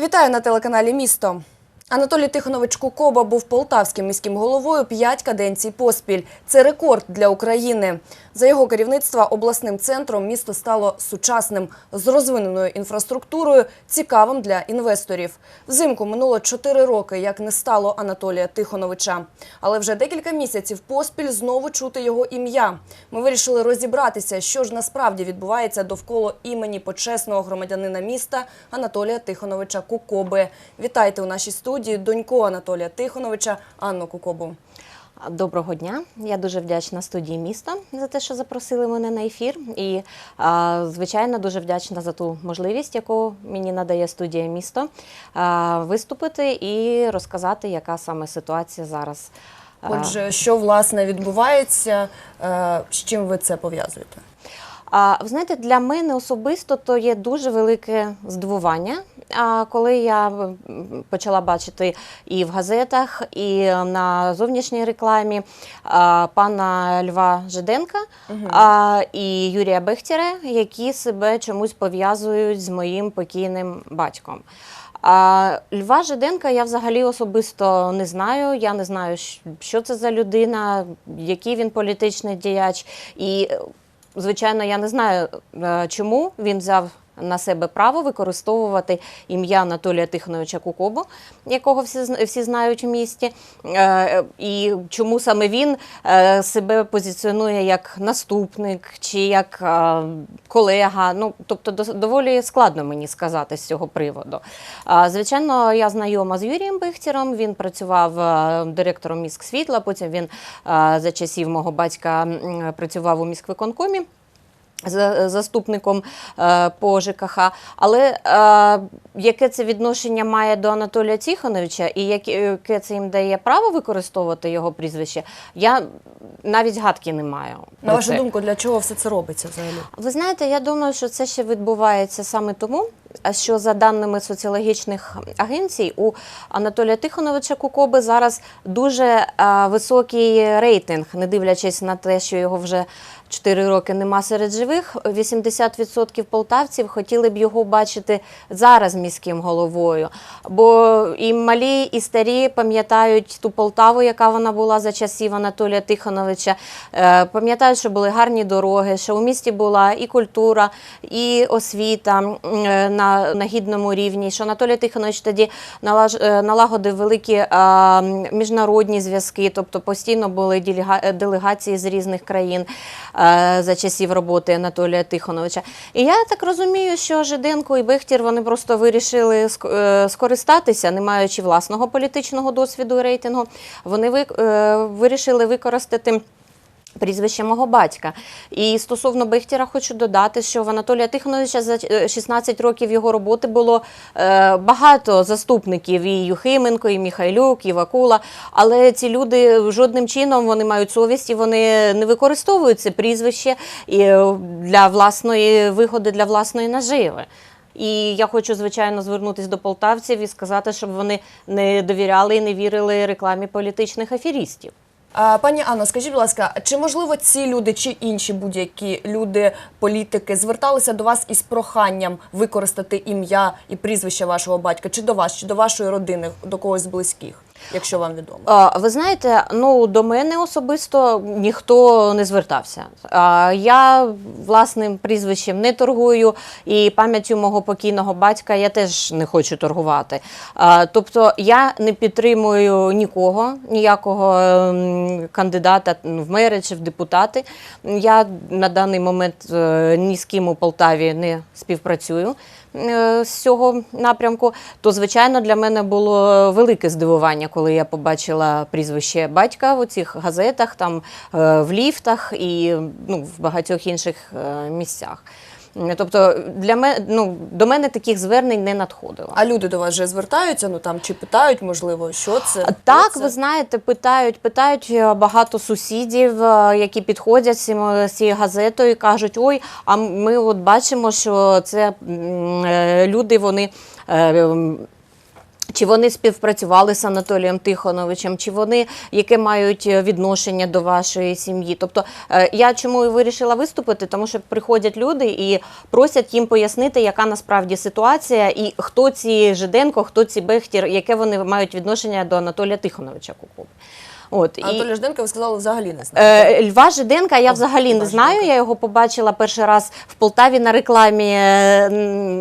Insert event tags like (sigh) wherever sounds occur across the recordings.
Вітаю на телеканалі Місто. Анатолій Тихонович Кукоба був полтавським міським головою п'ять каденцій поспіль. Це рекорд для України. За його керівництва обласним центром місто стало сучасним, з розвиненою інфраструктурою, цікавим для інвесторів. Взимку минуло чотири роки, як не стало Анатолія Тихоновича. Але вже декілька місяців поспіль знову чути його ім'я. Ми вирішили розібратися, що ж насправді відбувається довкола імені почесного громадянина міста Анатолія Тихоновича Кукоби. Вітайте у нашій студії доньку Анатолія Тихоновича Анну Кукобу. Доброго дня. Я дуже вдячна студії міста за те, що запросили мене на ефір. І, звичайно, дуже вдячна за ту можливість, яку мені надає студія місто, виступити і розказати, яка саме ситуація зараз. Отже, що власне відбувається, е, з чим ви це пов'язуєте? А ви знаєте, для мене особисто то є дуже велике здивування. А коли я почала бачити і в газетах, і на зовнішній рекламі а, пана Льва Жиденка а, і Юрія Бехтєре, які себе чомусь пов'язують з моїм покійним батьком. А Льва Жиденка я взагалі особисто не знаю. Я не знаю, що це за людина, який він політичний діяч. І Звичайно, я не знаю, е, чому він взяв на себе право використовувати ім'я Анатолія Тихоновича Кукобу, якого всі, всі знають в місті, Е, і чому саме він е, себе позиціонує як наступник чи як е, колега. Ну, тобто, доволі складно мені сказати з цього приводу. Звичайно, я знайома з Юрієм Бихтєром. Він працював директором міськсвітла, потім він за часів мого батька працював у міськвиконкомі. За- Заступником е, по ЖКХ, але е, яке це відношення має до Анатолія Тихоновича і яке це їм дає право використовувати його прізвище, я навіть гадки не маю. На вашу думку, для чого все це робиться взагалі? Ви знаєте, я думаю, що це ще відбувається саме тому, що за даними соціологічних агенцій, у Анатолія Тихоновича Кукоби зараз дуже е, високий рейтинг, не дивлячись на те, що його вже 4 роки нема серед живих. 80% полтавців хотіли б його бачити зараз міським головою. Бо і малі, і старі пам'ятають ту Полтаву, яка вона була за часів Анатолія Тихоновича. Е, Пам'ятають, що були гарні дороги, що у місті була і культура, і освіта е, на, на гідному рівні. Що Анатолій Тихонович тоді налаж, е, налагодив великі е, міжнародні зв'язки, тобто постійно були е, делегації з різних країн за часів роботи Анатолія Тихоновича. І я так розумію, що Жиденко і Бехтір вони просто вирішили ск- скористатися, не маючи власного політичного досвіду і рейтингу. Вони ви- вирішили використати. Прізвище мого батька. І стосовно Бехтіра хочу додати, що в Анатолія Тихоновича за е, 16 років його роботи було е, багато заступників і Юхименко, і Міхайлюк, і Вакула. Але ці люди жодним чином вони мають совість і вони не використовують це прізвище е, для власної вигоди, для власної наживи. І я хочу, звичайно, звернутися до полтавців і сказати, щоб вони не довіряли і не вірили рекламі політичних аферістів. Пані Анно, скажіть, будь ласка, чи можливо ці люди чи інші будь-які люди, політики зверталися до вас із проханням використати ім'я і прізвище вашого батька, чи до вас, чи до вашої родини, до когось з близьких, якщо вам відомо? А, Ви знаєте, ну до мене особисто ніхто не звертався. А, Я власним прізвищем не торгую, і пам'яттю мого покійного батька я теж не хочу торгувати. А, Тобто я не підтримую нікого, ніякого кандидата в мери чи в депутати. Я на даний момент е, ні з ким у Полтаві не співпрацюю з цього напрямку, то звичайно для мене було велике здивування, коли я побачила прізвище батька в цих газетах, там е, в ліфтах і ну, в багатьох інших е, місцях. Тобто для мене ну до мене таких звернень не надходило. А люди до вас вже звертаються, ну там чи питають, можливо, що це? Так, це? ви знаєте, питають, питають е, багато сусідів, е, які підходять з з цією газетою і кажуть: ой, а ми от бачимо, що це е, люди, вони. Чи вони співпрацювали з Анатолієм Тихоновичем, чи вони яке мають е, відношення до вашої сім'ї? Тобто е, я чому і вирішила виступити, тому що приходять люди і просять їм пояснити, яка насправді ситуація, і хто ці Жиденко, хто ці Бехтір, яке вони мають відношення до Анатолія Тихоновича Кукуби. От і Анатолія Жденка, ви сказали, взагалі не знаєте. Льва Жиденка я взагалі не знаю. Я його побачила перший раз в Полтаві на рекламі, е,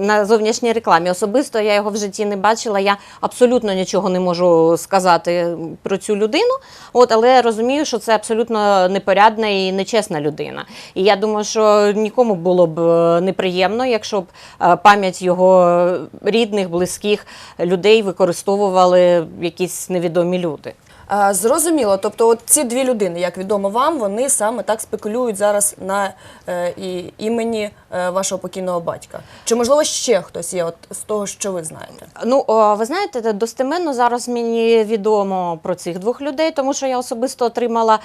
на зовнішній рекламі. Особисто я його в житті не бачила. Я абсолютно нічого не можу сказати про цю людину. От, але я розумію, що це абсолютно непорядна і нечесна людина. І я думаю, що нікому було б е, неприємно, якщо б е, пам'ять його рідних, близьких людей використовували якісь невідомі люди. А, зрозуміло. Тобто, от ці дві людини, як відомо вам, вони саме так спекулюють зараз на е, і, імені е, вашого покійного батька. Чи можливо ще хтось є, от з того, що ви знаєте? Ну, о, ви знаєте, достеменно зараз мені відомо про цих двох людей, тому що я особисто отримала е,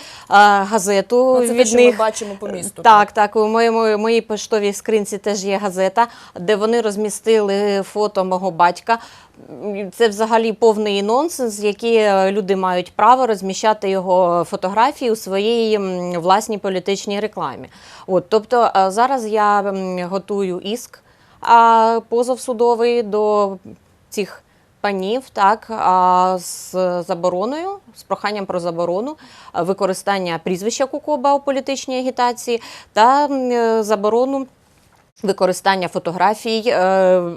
газету Ну, це від те, що них. ми бачимо по місту. Так, так. У моєму моїй поштовій скринці теж є газета, де вони розмістили фото мого батька. Це взагалі повний нонсенс, які е, люди мають право розміщати його фотографії у своїй власній політичній рекламі. От, тобто е, зараз я готую іск, позов судовий до цих панів, так з забороною, з проханням про заборону використання прізвища Кукоба у політичній агітації та е, заборону. Використання фотографій е,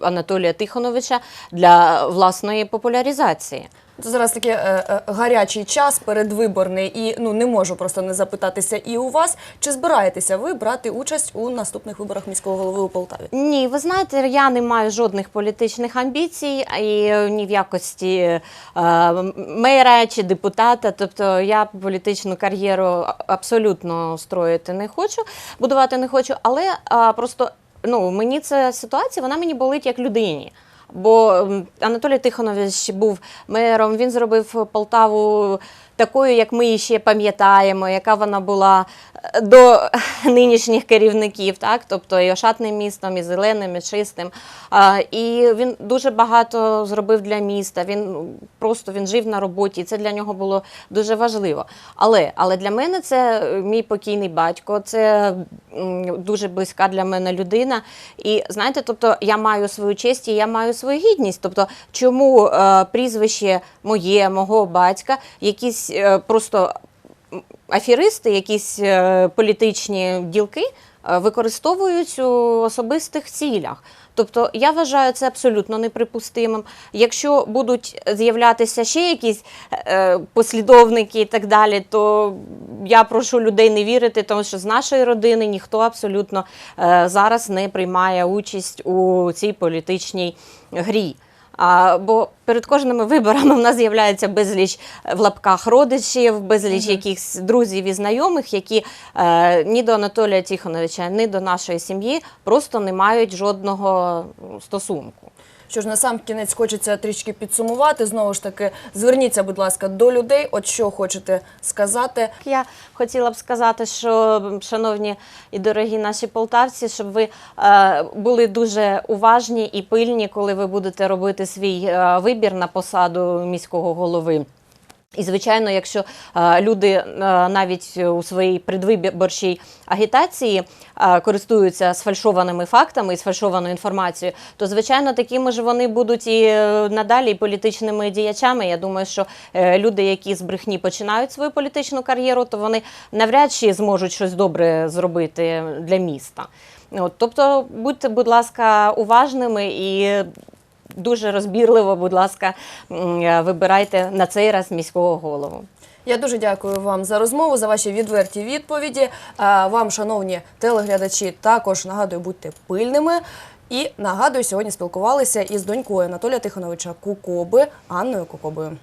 Анатолія Тихоновича для власної популяризації. Це зараз такий е, е, гарячий час передвиборний, і ну не можу просто не запитатися і у вас, чи збираєтеся ви брати участь у наступних виборах міського голови у Полтаві? Ні, ви знаєте, я не маю жодних політичних амбіцій і е, ні в якості е, мера чи депутата. Тобто я політичну кар'єру абсолютно строїти не хочу, будувати не хочу, але е, просто ну, мені ця ситуація, вона мені болить як людині. Бо Анатолій Тихонович був мером, він зробив Полтаву такою, як ми її ще пам'ятаємо, яка вона була е, до (laughs) нинішніх керівників, так? тобто і ошатним містом, і зеленим, і чистим. І він дуже багато зробив для міста. Він просто він жив на роботі, і це для нього було дуже важливо. Але, але для мене це е, мій покійний батько, це дуже близька для мене людина. І знаєте, тобто я маю свою честь і я маю свою гідність. Тобто, чому е, прізвище моє, мого батька, якісь е, просто аферисти, якісь е, політичні ділки використовують у особистих цілях. Тобто я вважаю це абсолютно неприпустимим. Якщо будуть з'являтися ще якісь е, послідовники і так далі, то я прошу людей не вірити, тому що з нашої родини ніхто абсолютно е, зараз не приймає участь у цій політичній грі. А, бо перед кожними виборами в нас з'являється безліч е, в лапках родичів, безліч якихось друзів і знайомих, які е, ні до Анатолія Тихоновича, ні до нашої сім'ї просто не мають жодного стосунку. Що ж на сам кінець хочеться трішки підсумувати. Знову ж таки, зверніться, будь ласка, до людей. От що хочете сказати. Я хотіла б сказати, що шановні і дорогі наші полтавці, щоб ви е, були дуже уважні і пильні, коли ви будете робити свій е, вибір на посаду міського голови. І, звичайно, якщо люди е, навіть у своїй предвиборчій агітації е, користуються сфальшованими фактами і сфальшованою інформацією, то звичайно такими ж вони будуть і е, надалі політичними діячами. Я думаю, що люди, які з брехні починають свою політичну кар'єру, то вони навряд чи зможуть щось добре зробити для міста. От, тобто, будьте, будь ласка, уважними і дуже розбірливо, будь ласка, е, вибирайте на цей раз міського голову. Я дуже дякую вам за розмову, за ваші відверті відповіді. А Вам, шановні телеглядачі, також нагадую, будьте пильними. І нагадую, сьогодні спілкувалися із донькою Анатолія Тихоновича Кукоби Анною Кукобою.